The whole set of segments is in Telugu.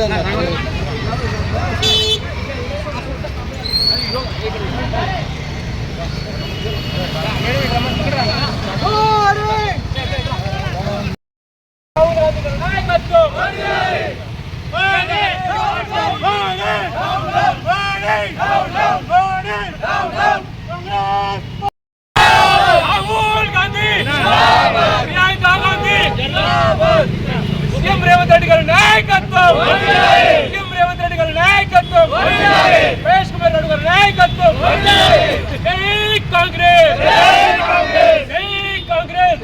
అదే అన్న రాహుల్ గాంధీ ప్రియాంక గాంధీ సీఎం రేవంత్ రెడ్డి గారి నాయకత్వం. సీఎం రేవంత్ రెడ్డి గారి నాయకత్వం. మహేష్ కుమార్ రెడ్డి గారి నాయకత్వం. జై కాంగ్రెస్. జై కాంగ్రెస్.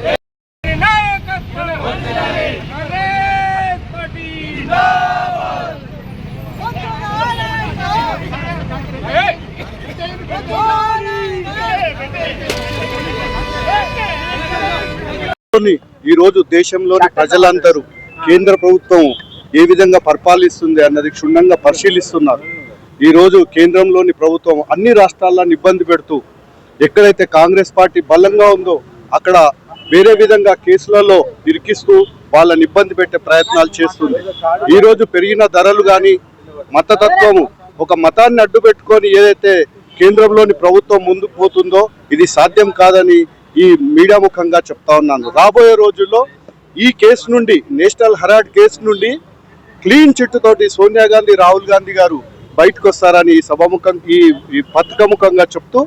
నాయకత్వం కాంగ్రెస్. పార్టీ ఏయ్! లోని ఈ రోజు దేశంలోని ప్రజలందరూ కేంద్ర ప్రభుత్వం ఏ విధంగా పరిపాలిస్తుంది అన్నది క్షుణ్ణంగా పరిశీలిస్తున్నారు. ఈరోజు కేంద్రంలోని ప్రభుత్వం అన్ని రాష్ట్రాలను ఇబ్బంది పెడుతూ ఎక్కడైతే కాంగ్రెస్ పార్టీ బలంగా ఉందో అక్కడ వేరే విధంగా కేసులలో ఇరికిస్తూ వాళ్ళని ఇబ్బంది పెట్టే ప్రయత్నాలు చేస్తుంది. ఈరోజు పెరిగిన ధరలు కానీ మతతత్వము ఒక మతాన్ని అడ్డు పెట్టుకొని ఏదైతే కేంద్రంలోని ప్రభుత్వం ముందుకు పోతుందో ఇది సాధ్యం కాదని ఈ మీడియా ముఖంగా చెప్తా ఉన్నాను. రాబోయే రోజుల్లో ఈ కేసు నుండి నేషనల్ హెరాడ్ కేసు నుండి క్లీన్ చిట్టుతోటి సోనియా గాంధీ రాహుల్ గాంధీ గారు బయటకు వస్తారని ఈ సభాముఖం ఈ ఈ పథకముఖంగా చెప్తూ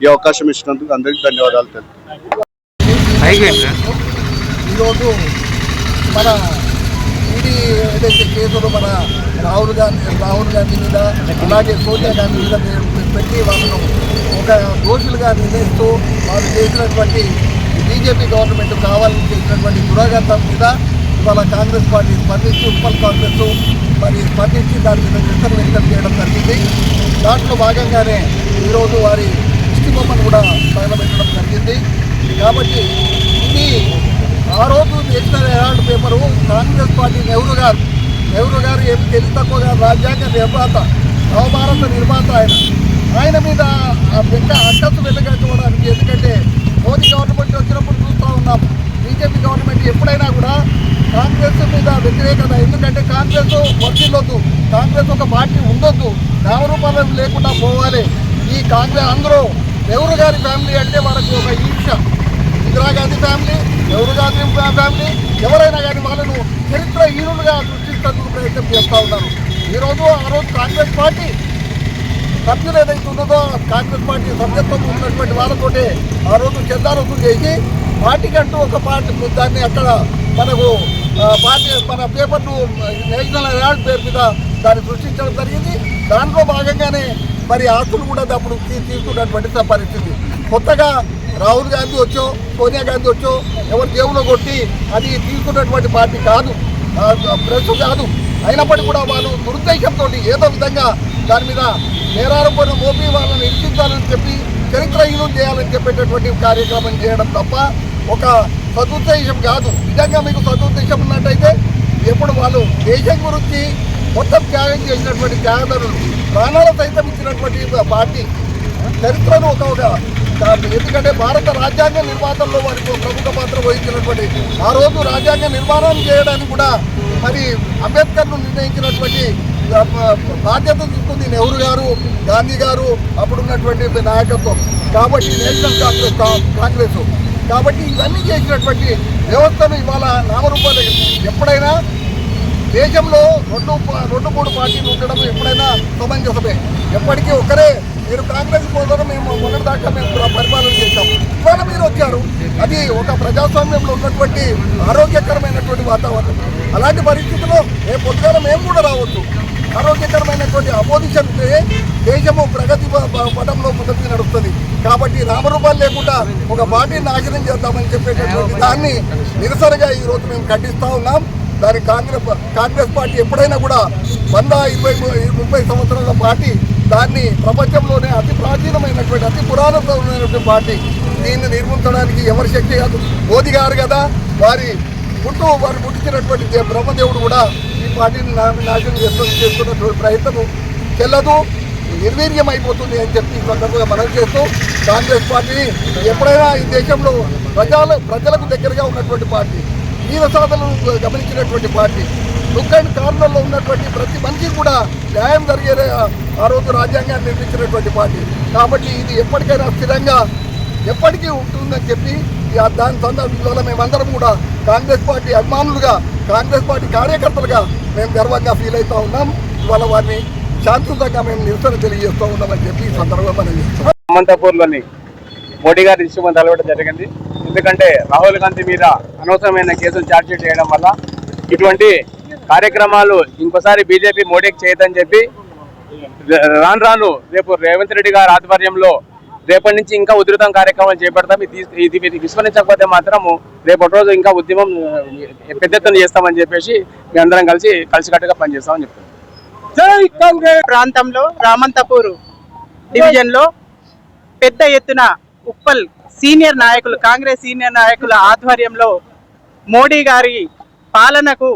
ఈ అవకాశం ఇచ్చినందుకు అందరికీ ధన్యవాదాలు తెలుపుతున్నాను. ఈరోజు మన ఈడీ ఏదైతే కేసులు మన రాహుల్ గాంధీ రాహుల్ గాంధీ మీద అలాగే సోనియా గాంధీ మీద పెట్టి వాళ్ళను ఒక దోషులుగా నిర్ణయిస్తూ వాళ్ళు చేసినటువంటి బీజేపీ గవర్నమెంట్ కావాలని చేసినటువంటి దురాఘాతం మీద ఇవాళ కాంగ్రెస్ పార్టీ స్పందించి ఉప్పల్ కాంగ్రెస్ మరి స్పందించి దాని మీద నిరసన వ్యక్తం చేయడం జరిగింది. దాంట్లో భాగంగానే ఈరోజు వారి దృష్టి బొమ్మను కూడా తగలబెట్టడం జరిగింది. కాబట్టి ఇది ఆ రోజు national herald paper? Congress party Nehru గారు. నెహ్రూ గారు ఏమి తెలివి తక్కువగా రాజ్యాంగ నిర్మాత నవభారత నిర్మాత ఆయన. ఆయన మీద ఆ పెద్ద అడ్డత్తు వెళ్ళగట్టుకోవడానికి ఎందుకంటే మోదీ గవర్నమెంట్ వచ్చినప్పుడు చూస్తూ ఉన్నాం బీజేపీ గవర్నమెంట్ ఎప్పుడైనా కూడా కాంగ్రెస్ మీద వ్యతిరేకత. ఎందుకంటే కాంగ్రెస్ వర్తిల్లొద్దు కాంగ్రెస్ ఒక పార్టీ ఉండొద్దు. నామరూపాలను లేకుండా పోవాలి. ఈ కాంగ్రెస్ అందరూ ఎవరు గారి ఫ్యామిలీ అంటే మనకు ఒక ఈర్ష ఇందిరాగాంధీ ఫ్యామిలీ ఎవరు గాంధీ ఫ్యామిలీ ఎవరైనా కానీ వాళ్ళను చరిత్ర హీరులుగా సృష్టించేందుకు ప్రయత్నం చేస్తూ ఉన్నారు. ఈరోజు ఆ రోజు కాంగ్రెస్ పార్టీ సభ్యులు ఏదైతే ఉన్నదో కాంగ్రెస్ పార్టీ సభ్యత్వం ఉన్నటువంటి వాళ్ళతోటి ఆ రోజు చెందారోజు చేసి పార్టీకి అంటూ ఒక పార్టీ దాన్ని అక్కడ మనకు పార్టీ మన పేపర్ను నేషనల్ హెరాల్డ్ పేరు మీద దాన్ని సృష్టించడం జరిగింది. దాంట్లో భాగంగానే మరి ఆస్తులు కూడా అప్పుడు తీసుకున్నటువంటి పరిస్థితి. కొత్తగా రాహుల్ గాంధీ వచ్చో సోనియా గాంధీ వచ్చో ఎవరు జేబులో కొట్టి అది తీసుకున్నటువంటి పార్టీ కాదు. ప్రెస్ కాదు. అయినప్పటికీ కూడా వాళ్ళు దురుద్దేశంతో ఏదో విధంగా దాని మీద నేరారోపణ మోపి వాళ్ళని ఇరికించాలని చెప్పి చరిత్రహీనం చేయాలని చెప్పేటటువంటి కార్యక్రమం చేయడం తప్ప ఒక సదుద్దేశం కాదు. నిజంగా మీకు సదుద్దేశం ఉన్నట్టయితే ఎప్పుడు వాళ్ళు దేశం గురించి మొత్తం త్యాగం చేసినటువంటి త్యాగదారులు ప్రాణాల సైతం ఇచ్చినటువంటి పార్టీ చరిత్రను ఒక ఒక ఎందుకంటే భారత రాజ్యాంగ నిర్మాణంలో వారికి ప్రముఖ పాత్ర వహించినటువంటి ఆ రోజు రాజ్యాంగ నిర్మాణం చేయడానికి కూడా మరి అంబేద్కర్ను నిర్ణయించినటువంటి బాధ్యత తీసుకుంది నెహ్రూ గారు గాంధీ గారు అప్పుడున్నటువంటి నాయకత్వం. కాబట్టి నేషనల్ కాంగ్రెస్ కాంగ్రెస్. కాబట్టి ఇవన్నీ చేసినటువంటి వ్యవస్థను ఇవాళ నామరూపాలు ఎప్పుడైనా దేశంలో రెండు రెండు మూడు పార్టీలు ఉండడం ఎప్పుడైనా సమంజసమే ఎప్పటికీ ఒకరే మీరు కాంగ్రెస్ కోసం మేము మొన్నటి దాకా మేము పరిపాలన చేశాం. ఇవాళ మీరు వచ్చారు. అది ఒక ప్రజాస్వామ్యంలో ఉన్నటువంటి ఆరోగ్యకరమైనటువంటి వాతావరణం. అలాంటి పరిస్థితుల్లో రేపు పొద్దున మేము కూడా రావచ్చు ఆరోగ్యకరమైనటువంటి అపోజిషన్ ఉంటే దేశము ప్రగతి పదంలో పటంలో ముందుకు నడుస్తుంది. కాబట్టి నామరూపాలు లేకుండా ఒక పార్టీని నాశనం చేద్దామని చెప్పేటటువంటి దాన్ని నిరసనగా ఈ రోజు మేము ఖండిస్తూ ఉన్నాం. దాని కాంగ్రెస్ కాంగ్రెస్ పార్టీ ఎప్పుడైనా కూడా వంద ఇరవై ముప్పై సంవత్సరాల పార్టీ దాన్ని ప్రపంచంలోనే అతి ప్రాచీనమైనటువంటి అతి పురాతనమైనటువంటి పార్టీ. దీన్ని నిర్మించడానికి ఎవరి శక్తి కాదు. మోదీ గారు కదా వారి పుట్టు వారు పుట్టించినటువంటి బ్రహ్మదేవుడు కూడా ఈ పార్టీని నా- నాశనం చేస్తూ చేస్తున్నటువంటి ప్రయత్నం చెల్లదు నిర్వీర్యం అయిపోతుంది అని చెప్పి ఈ సందర్భంగా మనం చేస్తూ కాంగ్రెస్ పార్టీని ఎప్పుడైనా ఈ దేశంలో ప్రజల ప్రజలకు దగ్గరగా ఉన్నటువంటి పార్టీ వీర సాధనలు గమనించినటువంటి పార్టీ లుక్ కారణంలో ఉన్నటువంటి ప్రతి మనిషి కూడా న్యాయం జరిగే ఆ రోజు రాజ్యాంగాన్ని నిర్మించినటువంటి పార్టీ. కాబట్టి ఇది ఎప్పటికైనా స్థిరంగా ఎప్పటికీ ఉంటుందని చెప్పి దాని దాని సందర్భంలో మేమందరం కూడా కాంగ్రెస్ పార్టీ అభిమానులుగా కాంగ్రెస్ పార్టీ కార్యకర్తలుగా మేము గర్వంగా ఫీల్ అవుతూ ఉన్నాం. ఇవాళ వారిని శాంతియుతంగా మేము నిరసన తెలియజేస్తూ ఉన్నామని చెప్పి ఈ సందర్భంగా మనం చేస్తాం మోడీ గారి ఇష్యూ తలవడం జరిగింది. ఎందుకంటే రాహుల్ గాంధీ మీద అనవసరమైన కేసులు ఛార్జ్షీట్ చేయడం వల్ల ఇటువంటి కార్యక్రమాలు ఇంకోసారి బీజేపీ మోడీకి చేయదని చెప్పి రాను రాను రేపు రేవంత్ రెడ్డి గారి ఆధ్వర్యంలో రేపటి నుంచి ఇంకా ఉధృతం కార్యక్రమాలు చేపడతాం. ఇది విస్మరించకపోతే మాత్రము రేపటి రోజు ఇంకా ఉద్యమం పెద్ద ఎత్తున చేస్తామని చెప్పేసి మీ అందరం కలిసి కలిసికట్టుగా పనిచేస్తామని చెప్తున్నాం. కాంగ్రెస్! ప్రాంతంలో రామంతపూర్ డివిజన్లో పెద్ద ఎత్తున ఉప్పల్ సీనియర్ నాయకులు కాంగ్రెస్ సీనియర్ నాయకుల ఆధ్వర్యంలో మోడీ గారి పాలనకు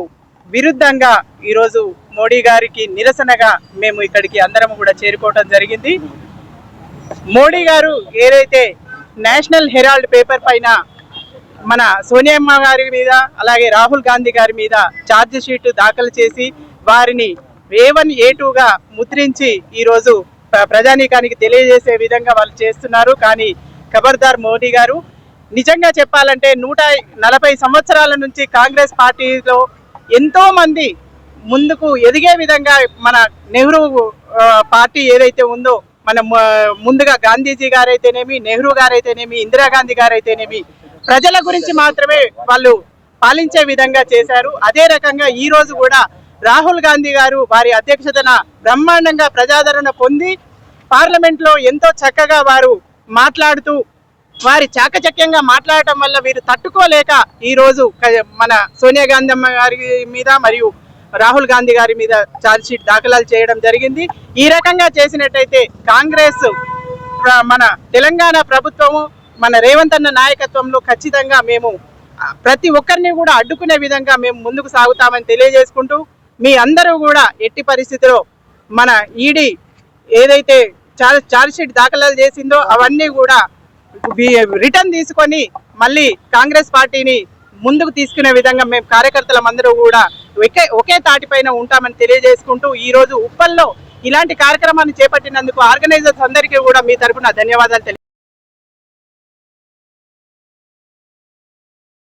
విరుద్ధంగా ఈరోజు మోడీ గారికి నిరసనగా మేము ఇక్కడికి అందరం కూడా చేరుకోవడం జరిగింది. మోడీ గారు ఏదైతే నేషనల్ హెరాల్డ్ పేపర్ పైన మన సోనియమ్మ గారి మీద అలాగే రాహుల్ గాంధీ గారి మీద ఛార్జ్ షీట్ దాఖలు చేసి వారిని ఏ వన్ ఏ టూగా ముద్రించి ఈరోజు ప్ర- ప్రజానీకానికి తెలియజేసే విధంగా వాళ్ళు చేస్తున్నారు. కానీ ఖబర్దార్ మోడీ గారు నిజంగా చెప్పాలంటే నూట నలభై సంవత్సరాల నుంచి కాంగ్రెస్ పార్టీలో ఎంతో మంది ముందుకు ఎదిగే విధంగా మన నెహ్రూ పార్టీ ఏదైతే ఉందో మన ముందుగా గాంధీజీ గారైతేనేమి నెహ్రూ గారైతేనేమి ఇందిరాగాంధీ గారైతేనేమి ప్రజల గురించి మాత్రమే వాళ్ళు పాలించే విధంగా చేశారు. అదే రకంగా ఈ రోజు కూడా రాహుల్ గాంధీ గారు వారి అధ్యక్షతన బ్రహ్మాండంగా ప్రజాదరణ పొంది పార్లమెంట్లో ఎంతో చక్కగా వారు మాట్లాడుతూ వారి చాకచక్యంగా మాట్లాడటం వల్ల వీరు తట్టుకోలేక ఈరోజు మన సోనియా గాంధీ అమ్మ గారి మీద మరియు రాహుల్ గాంధీ గారి మీద ఛార్జ్షీట్ దాఖలాలు చేయడం జరిగింది. ఈ రకంగా చేసినట్టయితే కాంగ్రెస్ మన తెలంగాణ ప్రభుత్వము మన రేవంత్ అన్న నాయకత్వంలో ఖచ్చితంగా మేము ప్రతి ఒక్కరిని కూడా అడ్డుకునే విధంగా మేము ముందుకు సాగుతామని తెలియజేసుకుంటూ మీ అందరూ కూడా ఎట్టి పరిస్థితిలో మన ఈడీ ఏదైతే చార్జ్ షీట్ దాఖలాలు చేసిందో అవన్నీ కూడా రిటర్న్ తీసుకొని మళ్ళీ కాంగ్రెస్ పార్టీని ముందుకు తీసుకునే విధంగా మేము కార్యకర్తలందరూ కూడా ఒకే ఒకే తాటిపైన ఉంటామని తెలియజేసుకుంటూ ఈ రోజు ఉప్పల్లో ఇలాంటి కార్యక్రమాన్ని చేపట్టినందుకు ఆర్గనైజర్స్ అందరికీ కూడా మీ తరపున ధన్యవాదాలు